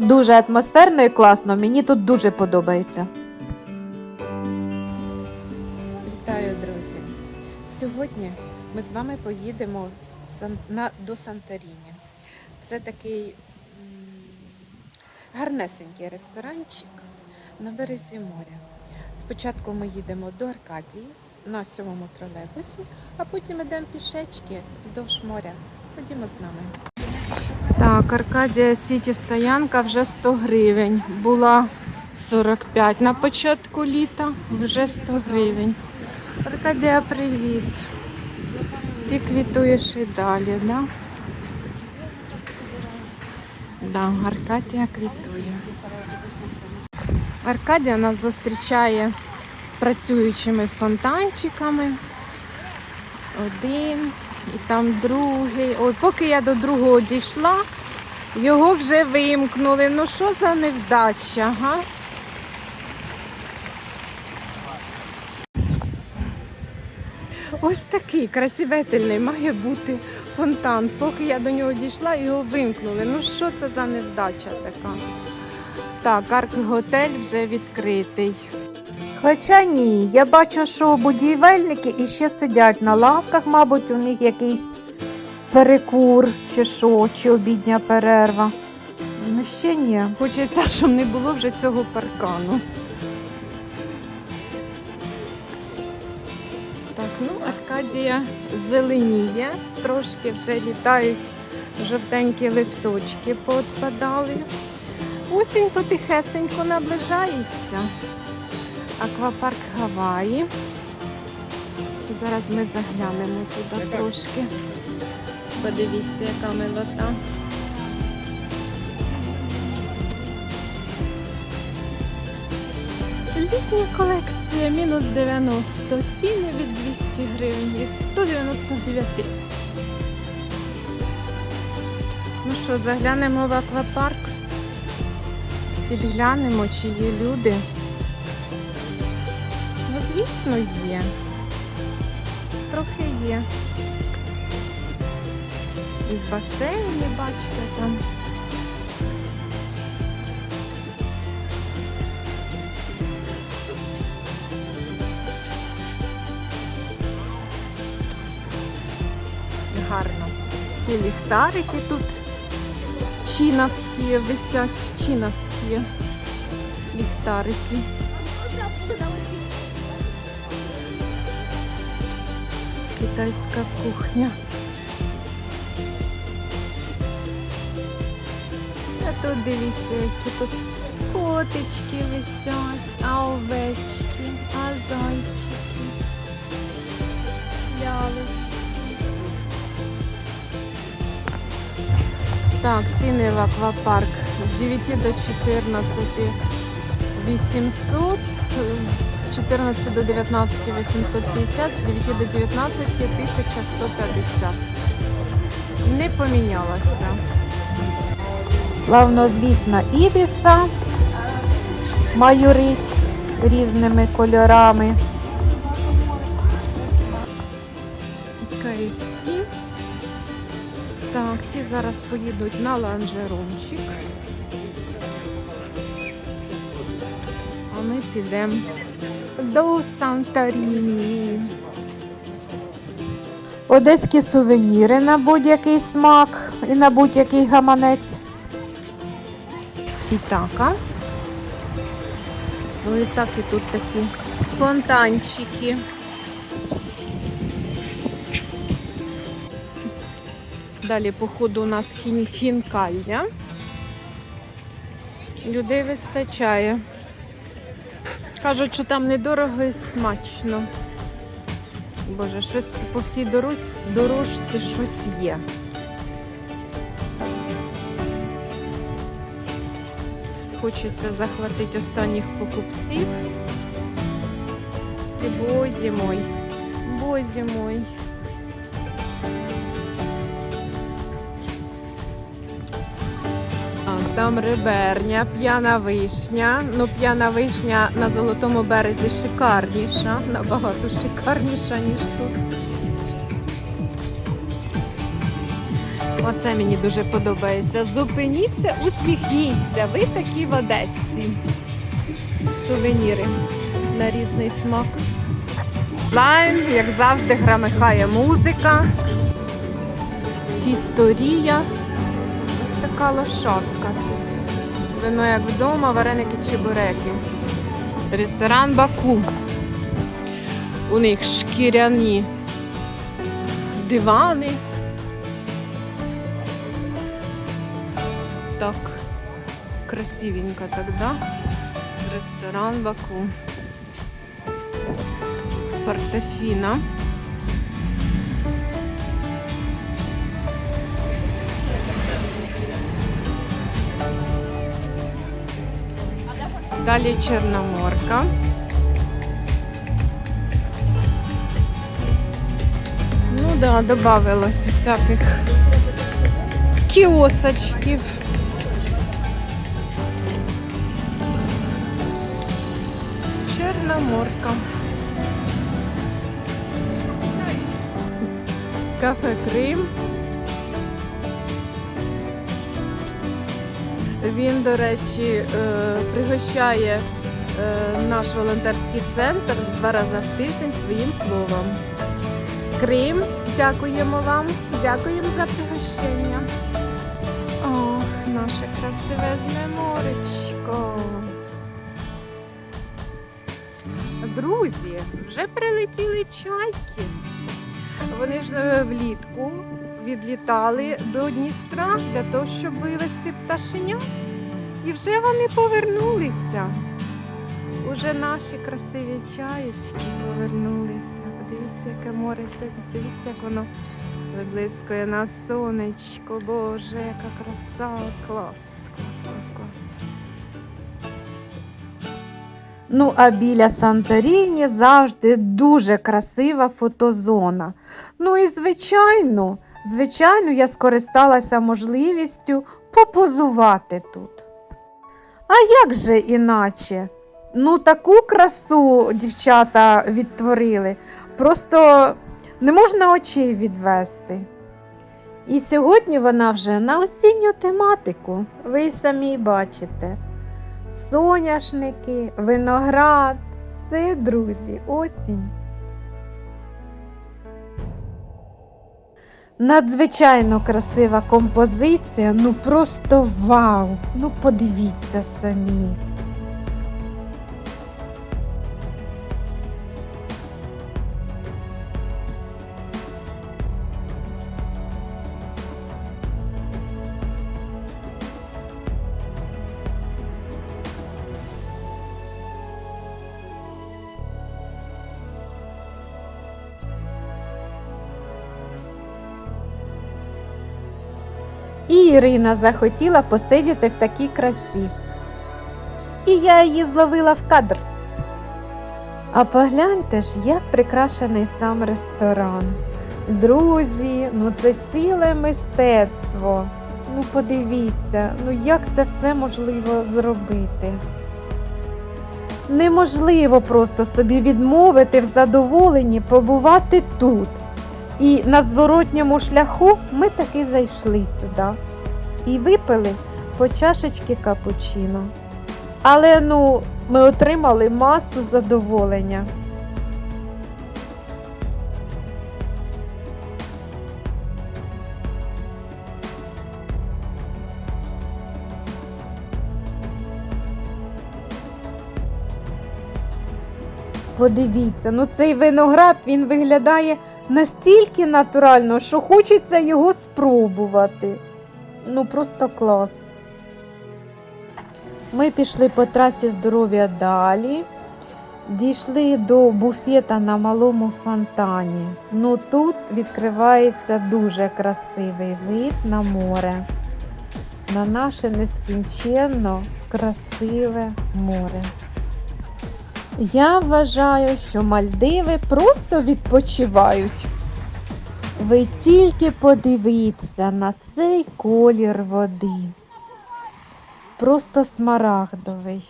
Дуже атмосферно і класно. Мені тут дуже подобається. Вітаю, друзі! Сьогодні ми з вами поїдемо до Санторіні. Це такий гарнесенький ресторанчик на березі моря. Спочатку ми їдемо до Аркадії на сьомому тролейбусі, а потім йдемо пішечки вздовж моря. Ходімо з нами. Так, Аркадія Сіті стоянка вже 100 гривень. Була 45 на початку літа, вже 100 гривень. Аркадія, привіт. Ти квітуєш і далі, да? Да, Аркадія квітує. Аркадія нас зустрічає працюючими фонтанчиками. Один і там другий. Ой, поки я до другого дійшла, його вже вимкнули. Ну що за невдача, га? Ось такий красивительний має бути фонтан. Поки я до нього дійшла, його вимкнули. Ну що це за невдача така? Так, арк-готель вже відкритий. Хоча ні, я бачу, що будівельники іще сидять на лавках, мабуть, у них якийсь перекур чи що, чи обідня перерва. Ну ще ні. Хочеться, щоб не було вже цього паркану. Так, ну Аркадія зеленіє, трошки вже літають жовтенькі листочки поотпадали. Осінь потихесенько наближається. Аквапарк Гаваї. Зараз ми заглянемо туди трошки. Подивіться, яка милота. Літня колекція мінус 90, ціни від 200 гривень, від 199. Ну що, заглянемо в аквапарк, підглянемо, чи є люди. Ну, звісно, є. Трохи є. І в басейні, бачите, там. гарно. І ліхтарики тут чіновські висять, чіновські ліхтарики. Китайська кухня. Тут дивіться, які тут котички висять, а овечки, а зайчики, лялечки. Так, ціни в аквапарк з 9 до 14 800, з 14 до 19 850, з 9 до 19 1150. Не помінялося. Славно, звісно, ібіца майорить різними кольорами. KFC. Так, ці зараз поїдуть на ланжерончик. А ми підемо до Санторіні. Одеські сувеніри на будь-який смак і на будь-який гаманець. Ітака. Ну і так і тут такі фонтанчики. Далі, походу, у нас хін- хінкальня. Людей вистачає. Кажуть, що там недорого і смачно. Боже, щось по всій дорожці щось є. Хочеться захватити останніх покупців. І бозі мой, бозі мой. Там риберня, п'яна вишня. Ну, п'яна вишня на золотому березі шикарніша, набагато шикарніша, ніж тут. Оце мені дуже подобається. Зупиніться, усміхніться. Ви такі в Одесі. Сувеніри на різний смак. Лайн, як завжди, грамихає музика. Тісторія. Ось така лошадка тут. Вино як вдома, вареники чебуреки. Ресторан Баку. У них шкіряні дивани. Так, красивенько так, да? Ресторан Баку. Портофіно. Далі Чорноморка. Ну да, добавилось всяких кіосочків. Чорноморка. Кафе Крим. Він, до речі, е, пригощає е, наш волонтерський центр два рази в тиждень своїм пловом. Крим, дякуємо вам, дякуємо за пригощення. Ох, наше красивезне моречко. Друзі, вже прилетіли чайки. Вони ж е, влітку відлітали до Дністра для того, щоб вивезти пташеня. І вже вони повернулися. Уже наші красиві чаєчки повернулися. Подивіться, яке море сьогодні. Дивіться, як воно виблискує на сонечко. Боже, яка краса. Клас, клас, клас, клас. Ну, а біля Санторіні завжди дуже красива фотозона. Ну і звичайно, звичайно, я скористалася можливістю попозувати тут. А як же іначе? Ну, таку красу дівчата відтворили, просто не можна очей відвести. І сьогодні вона вже на осінню тематику, ви самі бачите. Соняшники, виноград, все, друзі, осінь. Надзвичайно красива композиція, ну просто вау! Ну подивіться самі. Ірина захотіла посидіти в такій красі. І я її зловила в кадр. А погляньте ж, як прикрашений сам ресторан. Друзі, ну це ціле мистецтво. Ну подивіться, ну як це все можливо зробити. Неможливо просто собі відмовити в задоволенні побувати тут. І на зворотньому шляху ми таки зайшли сюди і випили по чашечки капучино. Але ну, ми отримали масу задоволення. Подивіться, ну цей виноград він виглядає настільки натурально, що хочеться його спробувати. Ну просто клас. Ми пішли по трасі здоров'я далі. Дійшли до буфета на малому фонтані. Ну тут відкривається дуже красивий вид на море, на наше нескінченно красиве море. Я вважаю, що Мальдиви просто відпочивають. Ви тільки подивіться на цей колір води. Просто смарагдовий.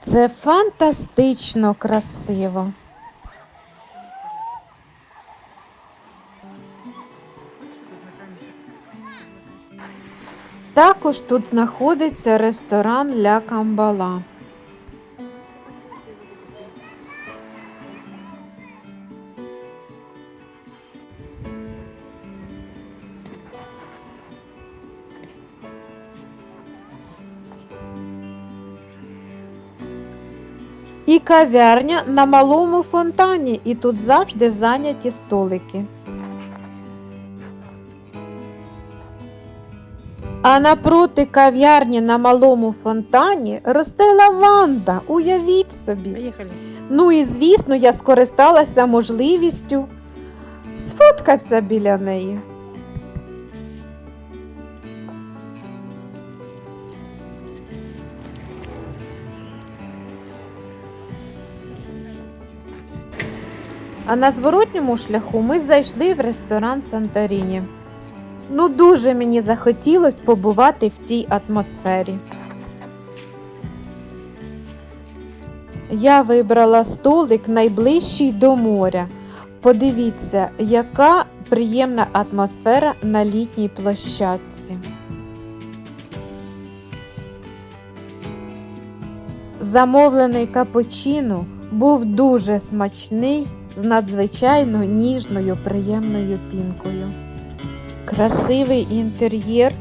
Це фантастично красиво. Також тут знаходиться ресторан Ля Камбала. І кав'ярня на малому фонтані, і тут завжди зайняті столики. А напроти кав'ярні на малому фонтані росте лаванда. Уявіть собі. Поїхали. Ну і звісно, я скористалася можливістю сфоткатися біля неї. А на зворотньому шляху ми зайшли в ресторан Санторіні. Ну, дуже мені захотілося побувати в тій атмосфері. Я вибрала столик найближчий до моря. Подивіться, яка приємна атмосфера на літній площадці. Замовлений капучино був дуже смачний з надзвичайно ніжною приємною пінкою. Красивий інтер'єр,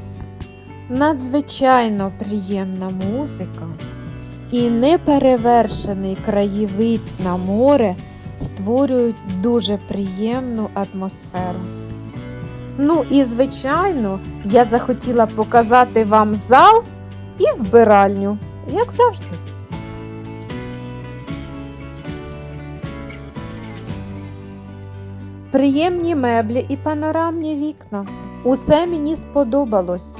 надзвичайно приємна музика і неперевершений краєвид на море створюють дуже приємну атмосферу. Ну і звичайно, я захотіла показати вам зал і вбиральню, як завжди. Приємні меблі і панорамні вікна. Усе мені сподобалось.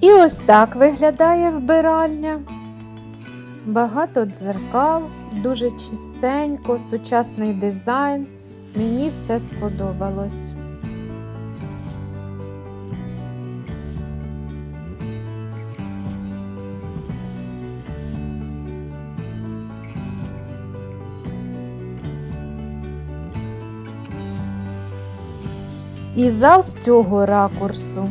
І ось так виглядає вбиральня. Багато дзеркал, дуже чистенько, сучасний дизайн. Мені все сподобалось. І зал з цього ракурсу.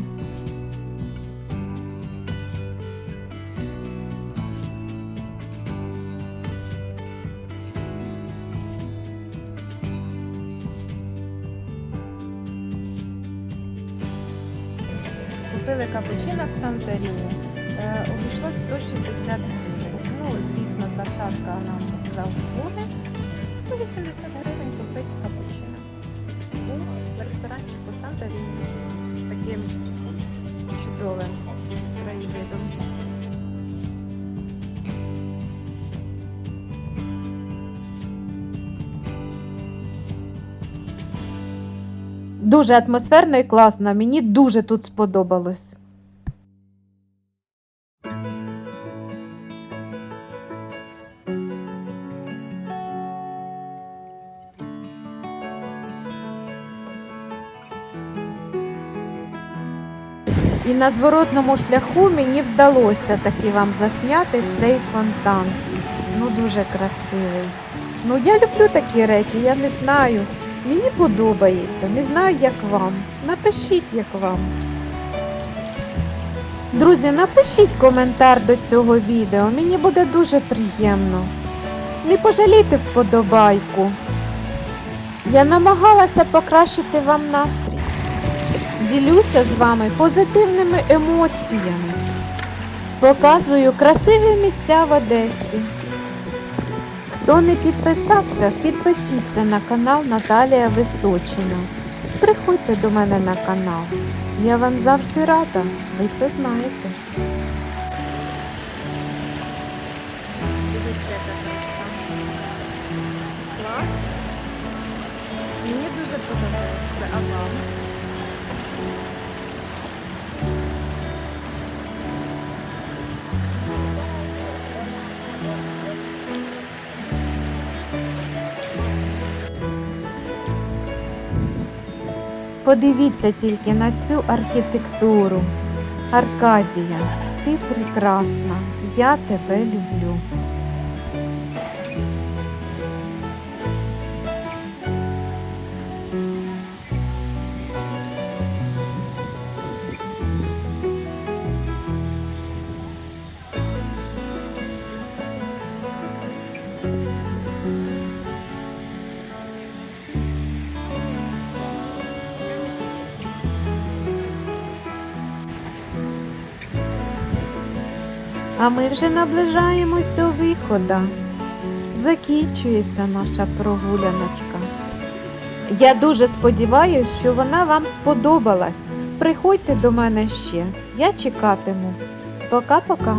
Купили капучино в Санторіні. Е, обійшлось 160 гривень. Ну, звісно, двадцятка нам за услуги. 180 гривень купити капучино. Ресторанчику з таким чудовим краєвидом. Дуже атмосферно і класно. Мені дуже тут сподобалось. На зворотному шляху мені вдалося таки вам засняти цей фонтан. Ну, дуже красивий. Ну, я люблю такі речі, я не знаю. Мені подобається, не знаю, як вам. Напишіть, як вам. Друзі, напишіть коментар до цього відео, мені буде дуже приємно. Не пожалійте вподобайку. Я намагалася покращити вам настрій. Ділюся з вами позитивними емоціями. Показую красиві місця в Одесі. Хто не підписався, підпишіться на канал Наталія Височина. Приходьте до мене на канал. Я вам завжди рада, ви це знаєте. Дивіться, яка краса. Клас. Мені дуже подобається. А вам? Подивіться тільки на цю архітектуру. Аркадія, ти прекрасна, я тебе люблю. Thank you. А ми вже наближаємось до виходу. Закінчується наша прогуляночка. Я дуже сподіваюся, що вона вам сподобалась. Приходьте до мене ще. Я чекатиму. Пока-пока.